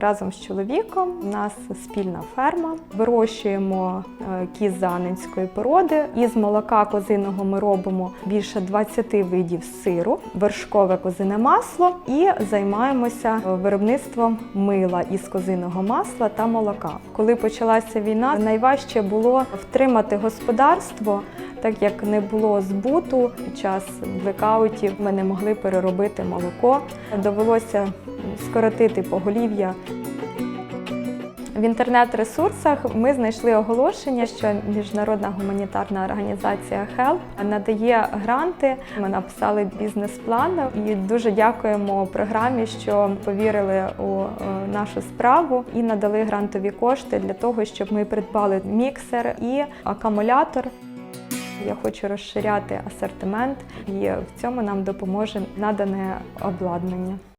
Разом з чоловіком у нас спільна ферма. Вирощуємо е, кіз занинської породи. Із молока козиного ми робимо більше 20 видів сиру, вершкове козине масло і займаємося е, виробництвом мила із козиного масла та молока. Коли почалася війна, найважче було втримати господарство, так як не було збуту під час блекаутів. Ми не могли переробити молоко. Довелося скоротити поголів'я. В інтернет-ресурсах ми знайшли оголошення, що міжнародна гуманітарна організація HELP надає гранти. Ми написали бізнес-план і дуже дякуємо програмі, що повірили у е, нашу справу і надали грантові кошти для того, щоб ми придбали міксер і акумулятор. Я хочу розширяти асортимент, і в цьому нам допоможе надане обладнання.